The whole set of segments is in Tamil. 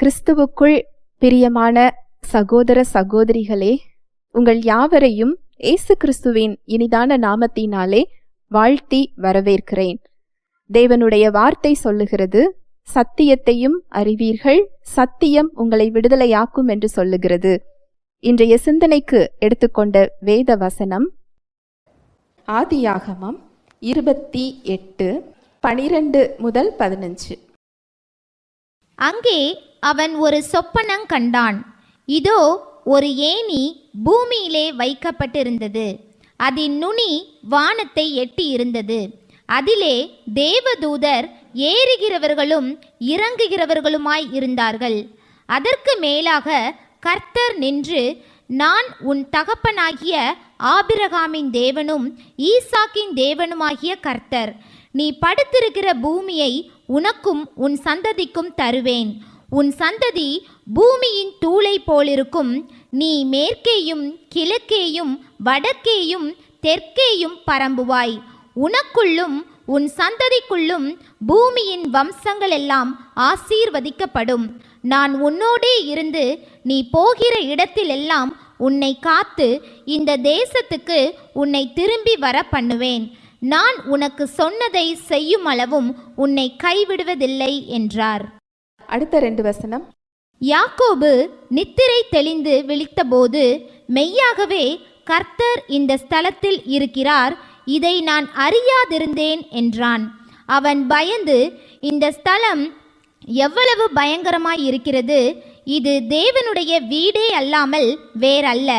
கிறிஸ்துவுக்குள் பிரியமான சகோதர சகோதரிகளே உங்கள் யாவரையும் இயேசு கிறிஸ்துவின் இனிதான நாமத்தினாலே வாழ்த்தி வரவேற்கிறேன். தேவனுடைய வார்த்தை சொல்லுகிறது சத்தியத்தையும் அறிவீர்கள் சத்தியம் உங்களை விடுதலையாக்கும் என்று சொல்லுகிறது. இன்றைய சிந்தனைக்கு எடுத்துக்கொண்ட வேத வசனம் ஆதியாகமம் இருபத்தி எட்டு பனிரெண்டு முதல் பதினஞ்சு. அங்கே அவன் ஒரு சொப்பனங் கண்டான். இதோ ஒரு ஏணி பூமியிலே வைக்கப்பட்டிருந்தது. அதன் நுனி வானத்தை எட்டி இருந்தது அதிலே தேவதூதர் ஏறுகிறவர்களும் இறங்குகிறவர்களுமாய் இருந்தார்கள். அதற்கு மேலாக கர்த்தர் நின்று நான் உன் தகப்பனாகிய ஆபிரகாமின் தேவனும் ஈசாக்கின் தேவனுமாகிய கர்த்தர். நீ படுத்திருக்கிற பூமியை உனக்கும் உன் சந்ததிக்கும் தருவேன். உன் சந்ததி பூமியின் தூளை போலிருக்கும். நீ மேற்கேயும் கிழக்கேயும் வடக்கேயும் தெற்கேயும் பரம்புவாய். உனக்குள்ளும் உன் சந்ததிக்குள்ளும் பூமியின் வம்சங்கள் எல்லாம் ஆசீர்வதிக்கப்படும். நான் உன்னோடே இருந்து நீ போகிற இடத்திலெல்லாம் உன்னை காத்து இந்த தேசத்துக்கு உன்னை திரும்பி வர பண்ணுவேன் நான் உனக்கு சொன்னதை செய்யும் அளவும் உன்னை கைவிடுவதில்லை என்றார். அடுத்த ரெண்டு வசனம். யாக்கோபு நித்திரை தெளிந்து விழித்தபோது மெய்யாகவே கர்த்தர் இந்த ஸ்தலத்தில் இருக்கிறார் இதை நான் அறியாதிருந்தேன் என்றான். அவன் பயந்து இந்த ஸ்தலம் எவ்வளவு பயங்கரமாய் இருக்கிறது இது தேவனுடைய வீடே அல்லாமல் வேறல்ல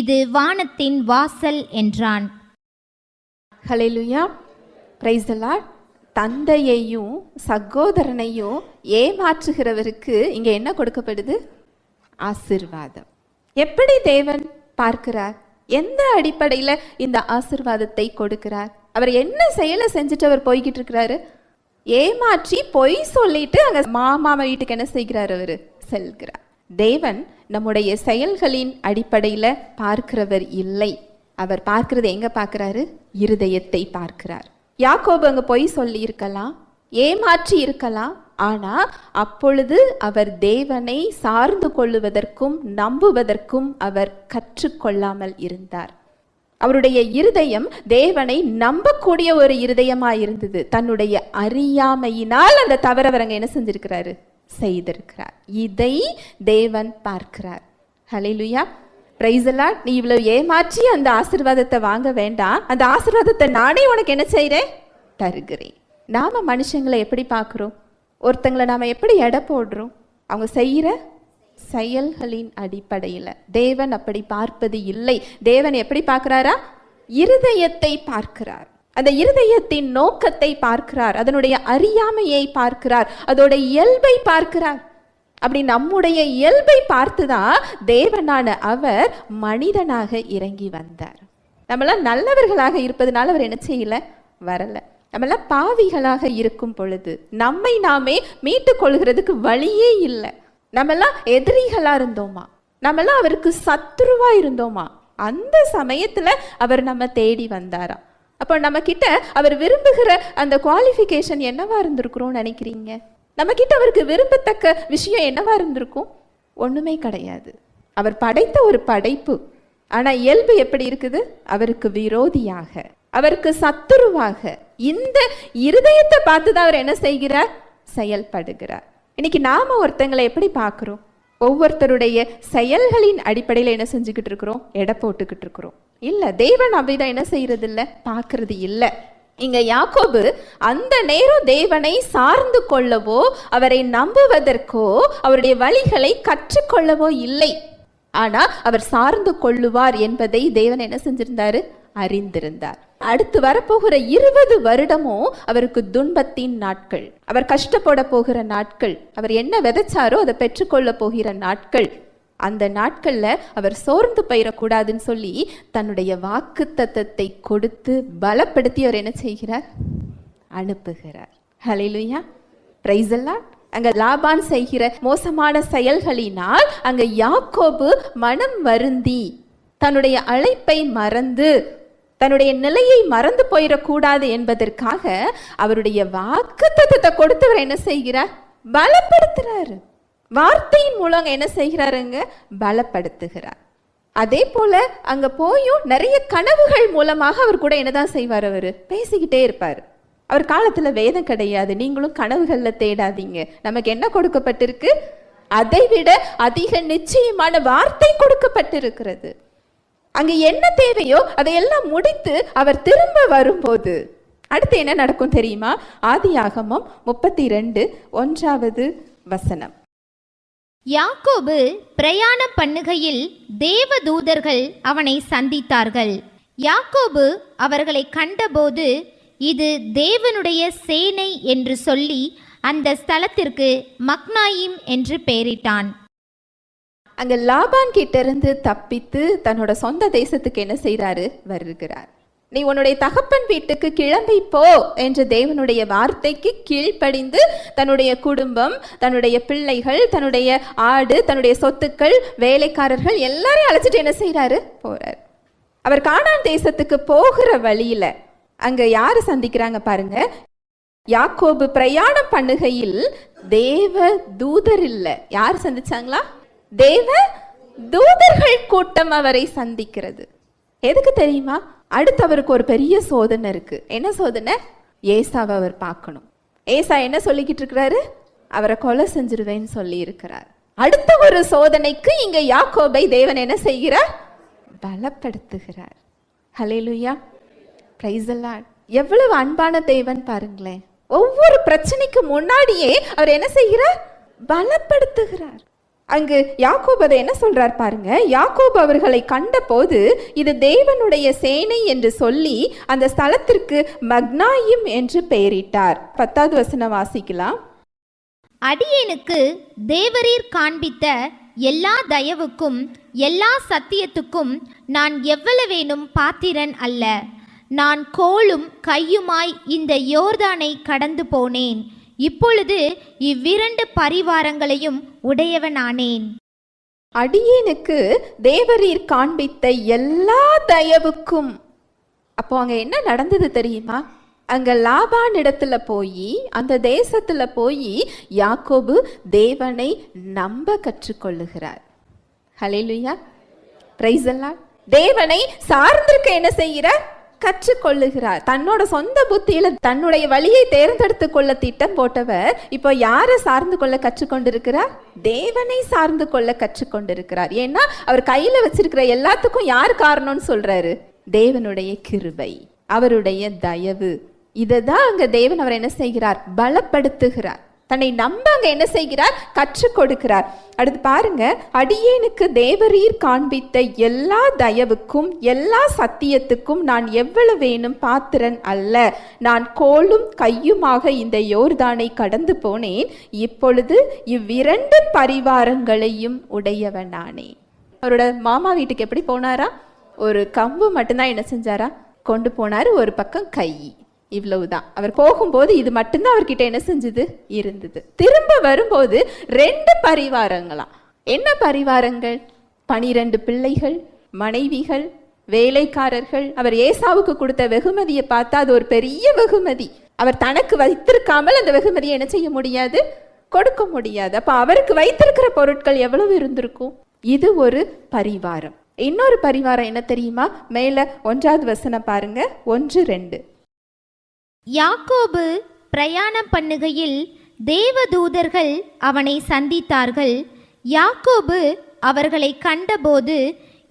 இது வானத்தின் வாசல் என்றான். ஹalleluya பிரைஸ் தந்தையையும் சகோதரனையும் ஏமாற்றுகிறவருக்கு இங்கே என்ன கொடுக்கப்படுது? ஆசிர்வாதம். எப்படி தேவன் பார்க்கிறார்? எந்த அடிப்படையில் இந்த ஆசிர்வாதத்தை கொடுக்கிறார்? அவர் என்ன செயலை செஞ்சுட்டு அவர் போய்கிட்டு இருக்கிறாரு? ஏமாற்றி பொய் சொல்லிட்டு அங்க மாமா வீட்டுக்கு என்ன செய்கிறார் அவர்? செல்கிறார். தேவன் நம்முடைய செயல்களின் அடிப்படையில் பார்க்கிறவர் இல்லை. அவர் பார்க்கிறது எங்க பார்க்கிறாரு? இருதயத்தை பார்க்கிறார். யாக்கோபு அங்கே பொய் சொல்லியிருக்கலாம் ஏமாற்றி இருக்கலாம். ஆனால் அப்பொழுது அவர் தேவனை சார்ந்து கொள்ளுவதற்கும் நம்புவதற்கும் அவர் கற்றுக்கொள்ளாமல் இருந்தார். அவருடைய இருதயம் தேவனை நம்பக்கூடிய ஒரு இருதயமா இருந்தது. தன்னுடைய அறியாமையினால் அந்த தவற அவர் என்ன செஞ்சிருக்கிறாரு? செய்திருக்கிறார். இதை தேவன் பார்க்கிறார். ஹலிலுயா பிரைஸ் நீ இவ்வளவு ஏமாற்றி அந்த ஆசிர்வாதத்தை வாங்க வேண்டாம். அந்த ஆசிர்வாதத்தை நானே உனக்கு என்ன செய்கிறேன் தருகிறேன். நாம் மனுஷங்களை எப்படி பார்க்குறோம்? ஒருத்தங்களை நாம் எப்படி எடை போடுறோம்? அவங்க செய்கிற செயல்களின் அடிப்படையில். தேவன் அப்படி பார்ப்பது இல்லை. தேவன் எப்படி பார்க்குறாரா? இருதயத்தை பார்க்கிறார். அந்த இருதயத்தின் நோக்கத்தை பார்க்கிறார். அதனுடைய அறியாமையை பார்க்கிறார். அதோட இயல்பை பார்க்கிறார். அப்படி நம்முடைய இயல்பை பார்த்துதான் தேவனான அவர் மனிதனாக இறங்கி வந்தார். நம்மளாம் நல்லவர்களாக இருப்பதனால அவர் என்ன செய்யல? வரல. நம்மளாம் பாவிகளாக இருக்கும் பொழுது நம்மை நாமே மீட்டு கொள்கிறதுக்கு வழியே இல்லை. நம்மெல்லாம் எதிரிகளா இருந்தோமா? நம்மளாம் அவருக்கு சத்துருவா இருந்தோமா? அந்த சமயத்துல அவர் நம்ம தேடி வந்தாராம் அப்போ நம்ம கிட்ட அவர் விரும்புகிற அந்த குவாலிஃபிகேஷன் என்னவா இருந்திருக்கிறோம்னு நினைக்கிறீங்க? நம்மக்கிட்ட அவருக்கு விரும்பத்தக்க விஷயம் என்னவா இருந்திருக்கும்? ஒன்றுமே கிடையாது. அவர் படைத்த ஒரு படைப்பு. ஆனால் இயல்பு எப்படி இருக்குது? அவருக்கு விரோதியாக. அவருக்கு சத்துருவாக. இந்த இருதயத்தை பார்த்து தான் அவர் என்ன செய்கிறார்? செயல்படுகிறார். இன்னைக்கு நாம ஒருத்தங்களை எப்படி பார்க்குறோம்? ஒவ்வொருத்தருடைய செயல்களின் அடிப்படையில் என்ன செஞ்சுக்கிட்டு இருக்கிறோம்? எடை போட்டுக்கிட்டு இருக்கிறோம். இல்லை தேவன் அப்படிதான் என்ன செய்யறது இல்லை பார்க்கறது இல்லை. இங்க யாக்கோபு அந்த நேரம் தேவனை சார்ந்து கொள்ளவோ அவரை நம்புவதற்கோ அவருடைய வழிகளை கற்றுக்கொள்ளவோ இல்லை. ஆனா அவர் சார்ந்து கொள்ளுவார் என்பதை தேவன் என்ன செஞ்சிருந்தாரு? அறிந்திருந்தார். அடுத்து வரப்போகிற இருபது வருடமும் அவருக்கு துன்பத்தின் நாட்கள். அவர் கஷ்டப்பட போகிற நாட்கள் அவர் என்ன விதைச்சாரோ அதை பெற்றுக்கொள்ள போகிற நாட்கள். அந்த நாட்களில் அவர் சோர்ந்து போயிடக்கூடாதுன்னு சொல்லி தன்னுடைய வாக்கு தத்தத்தை கொடுத்து பலப்படுத்தி அவர் என்ன செய்கிறார்? அனுப்புகிறார். ஹalleluya பிரைஸ் எல்லாம் அங்க லாபான் செய்கிற மோசமான செயல்களினால் அங்க யாக்கோபு மனம் வருந்தி தன்னுடைய அழைப்பை மறந்து தன்னுடைய நிலையை மறந்து போயிடக்கூடாது என்பதற்காக அவருடைய வாக்குத்தத்தத்தை கொடுத்தவர் என்ன செய்கிறார்? பலப்படுத்துறாரு. வார்த்தையின் மூலம் என்ன செய்கிறாருங்க? பலப்படுத்துகிறார். அதே போல அங்க போயும் நிறைய கனவுகள் மூலமாக அவர் கூட என்னதான் செய்வார் அவர்? பேசிக்கிட்டே இருப்பார். அவர் காலத்துல வேதம் கிடையாது. நீங்களும் கனவுகள்ல தேடாதீங்க. நமக்கு என்ன கொடுக்கப்பட்டிருக்கு? அதை விட அதிக நிச்சயமான வார்த்தை கொடுக்கப்பட்டிருக்கிறது. அங்க என்ன தேவையோ அதையெல்லாம் முடித்து அவர் திரும்ப வரும்போது அடுத்து என்ன நடக்கும் தெரியுமா? ஆதியாகமம் முப்பத்தி ரெண்டு ஒன்றாவது வசனம். யாக்கோபு பிரயாணம் பண்ணுகையில் தேவதூதர்கள் அவனை சந்தித்தார்கள். யாக்கோபு அவர்களை கண்டபோது இது தேவனுடைய சேனை என்று சொல்லி அந்த ஸ்தலத்திற்கு மக்னாயிம் என்று பெயரிட்டான். அங்க லாபான் கிட்ட இருந்து தப்பித்து தன்னோட சொந்த தேசத்துக்கு என்ன செய்றாரு வருகிறார். நீ உன்னுடைய தகப்பன் வீட்டுக்கு கிளம்பி போ என்ற தேவனுடைய வார்த்தைக்கு கீழ்ப்படிந்து தன்னுடைய குடும்பம் தன்னுடைய பிள்ளைகள் தன்னுடைய ஆடு தன்னுடைய சொத்துக்கள் வேலைக்காரர்கள் எல்லாரையும் அழைச்சிட்டு என்ன செய்கிறாரு போறார். அவர் காணான் தேசத்துக்கு போகிற வழியில அங்க யாரு சந்திக்கிறாங்க பாருங்க. யாக்கோபு பிரயாணம் பண்ணுகையில் தேவ தூதர் இல்ல. யார் சந்திச்சாங்களா? தேவ தூதர்கள் கூட்டம் அவரை சந்திக்கிறது. எதுக்கு தெரியுமா? அடுத்து அவருக்கு ஒரு பெரிய சோதனை இருக்கு. என்ன சோதனை? ஏசாவை அவர் பார்க்கணும். ஏசா என்ன சொல்லிக்கிட்டு இருக்கிறாரு? அவரை கொலை செஞ்சிருவேன்னு சொல்லி இருக்கிறார் அடுத்த ஒரு சோதனைக்கு இங்க யாக்கோபை தேவன் என்ன செய்கிறார்? பலப்படுத்துகிறார். ஹalleluya. பிரைஸ் எவ்வளவு அன்பான தேவன் பாருங்களேன். ஒவ்வொரு பிரச்சனைக்கு முன்னாடியே அவர் என்ன செய்கிறார்? பலப்படுத்துகிறார். அங்கு யாக்கோப் அதை என்ன சொல்றார் பாருங்க? யாக்கோப் அவர்களை கண்டபோது இது தேவனுடைய சேனை என்று சொல்லி அந்த ஸ்தலத்திற்கு மக்னாயிம் என்று பெயரிட்டார். பத்தாவது வசனம் வாசிக்கலாம். அடியேனுக்கு தேவரீர் காண்பித்த எல்லா தயவுக்கும் எல்லா சத்தியத்துக்கும் நான் எவ்வளவேனும் பாத்திரன் அல்ல. நான் கோலும் கையுமாய் இந்த யோர்தானை கடந்து போனேன். இப்பொழுது இவ்விரண்டு பரிவாரங்களையும் உடையவனானேன். அடியேனுக்கு தேவரீர் காண்பித்த எல்லா தயவுக்கும். அப்போ அங்க என்ன நடந்தது தெரியுமா? அங்க லாபான் இடத்துல போய் அந்த தேசத்துல போய் யாக்கோபு தேவனை நம்ப கற்றுக்கொள்ளுகிறார். ஹalleluya பிரைஸ் எல்லாம் தேவனை சார்ந்திருக்க என்ன செய்கிறார்? கற்றுக்கொள்ளுகிறார். தன்னோட சொந்த புத்தியில தன்னுடைய வழியை தேர்ந்தெடுத்து கொள்ள திட்டம் போட்டவர் இப்போ யாரை சார்ந்து கொள்ள கற்றுக்கொண்டிருக்கிறார்? தேவனை சார்ந்து கொள்ள கற்றுக்கொண்டிருக்கிறார். ஏன்னா அவர் கையில வச்சிருக்கிற எல்லாத்துக்கும் யார் காரணம்னு சொல்றாரு? தேவனுடைய கிருபை அவருடைய தயவு. இதை தான் அங்க தேவன் அவர் என்ன செய்கிறார்? பலப்படுத்துகிறார். தன்னை நம்ப அங்கே என்ன செய்கிறார்? கற்றுக் கொடுக்கிறார். அடுத்து பாருங்க அடியேனுக்கு தேவரீர் காண்பித்த எல்லா தயவுக்கும் எல்லா சத்தியத்துக்கும் நான் எவ்வளவு வேணும் பாத்திரன் அல்ல. நான் கோலும் கையுமாக இந்த யோர்தானை கடந்து போனேன். இப்பொழுது இவ்விரண்டு பரிவாரங்களையும் உடையவனானே. அவரோட மாமா வீட்டுக்கு எப்படி போனாரா? ஒரு கம்பு மட்டும்தான் என்ன செஞ்சாரா? கொண்டு போனார் ஒரு பக்கம் கை. இவ்வளவுதான். அவர் போகும்போது இது மட்டும்தான் அவர்கிட்ட என்ன செஞ்சது? இருந்தது. திரும்ப வரும்போது ரெண்டு பரிவாரங்களாம். என்ன பரிவாரங்கள்? பனிரெண்டு பிள்ளைகள் மனைவிகள் வேலைக்காரர்கள். அவர் ஏசாவுக்கு கொடுத்த வெகுமதியை பார்த்தா அது ஒரு பெரிய வெகுமதி. அவர் தனக்கு வைத்திருக்காமல் அந்த வெகுமதியை என்ன செய்ய முடியாது? கொடுக்க முடியாது. அப்ப அவருக்கு வைத்திருக்கிற பொருட்கள் எவ்வளவு இருந்திருக்கும்? இது ஒரு பரிவாரம். இன்னொரு பரிவாரம் என்ன தெரியுமா? மேல ஒன்றாவது வசனம் பாருங்க. ஒன்று ரெண்டு. யாக்கோபு பிரயாணம் பண்ணுகையில் தேவதூதர்கள் அவனை சந்தித்தார்கள். யாக்கோபு அவர்களை கண்டபோது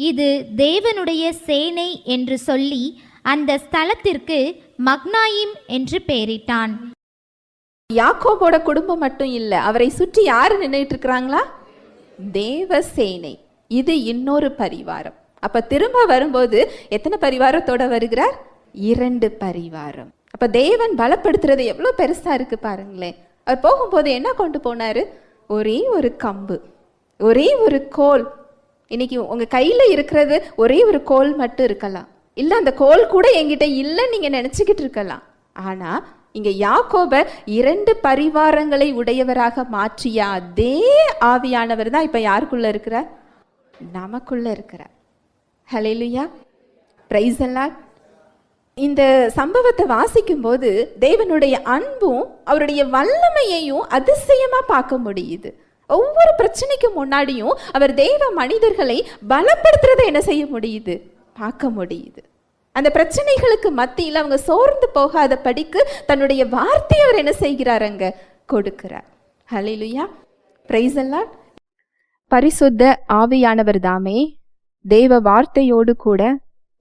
இது தேவனுடைய சேனை என்று சொல்லி அந்த ஸ்தலத்திற்கு மக்னாயிம் என்று பெயரிட்டான். யாக்கோபோட குடும்பம் மட்டும் இல்லை அவரை சுற்றி யாரு நின்றுட்டு இருக்கிறாங்களா தேவசேனை இது இன்னொரு பரிவாரம். அப்ப திரும்ப வரும்போது எத்தனை பரிவாரத்தோட வருகிறார்? இரண்டு பரிவாரம். அப்போ தேவன் பலப்படுத்துறது எவ்வளோ பெருசாக இருக்குது பாருங்களேன். அவர் போகும்போது என்ன கொண்டு போனாரு? ஒரே ஒரு கம்பு ஒரே ஒரு கோல். இன்னைக்கு உங்கள் கையில் இருக்கிறது ஒரே ஒரு கோல் மட்டும் இருக்கலாம். இல்லை அந்த கோல் கூட எங்கிட்ட இல்லைன்னு நீங்கள் நினச்சிக்கிட்டு இருக்கலாம். ஆனால் இங்கே யாக்கோப இரண்டு பரிவாரங்களை உடையவராக மாற்றிய அதே ஆவியானவர் தான் இப்போ யாருக்குள்ளே இருக்கிறார்? நமக்குள்ளே இருக்கிறார். ஹalleluya ப்ரைஸ் எல்லாம் இந்த சம்பவத்தை வாசிக்கும் போது தேவனுடைய அன்பும் அவருடைய வல்லமையையும் அதிசயமா பார்க்க முடியுது. ஒவ்வொரு பிரச்சனைக்கு முன்னாடியும் அவர் தெய்வ மனிதர்களை பலப்படுத்துறதை என்ன செய்ய முடியுது? பார்க்க முடியுது. அந்த பிரச்சனைகளுக்கு மத்தியில் அவங்க சோர்ந்து போகாத படிக்கு தன்னுடைய வார்த்தையை அவர் என்ன செய்கிறாருங்க கொடுக்கிறார். ஹலிலுயா பிரைஸ் எல்லாம் பரிசுத்த ஆவியானவர் தாமே தேவ வார்த்தையோடு கூட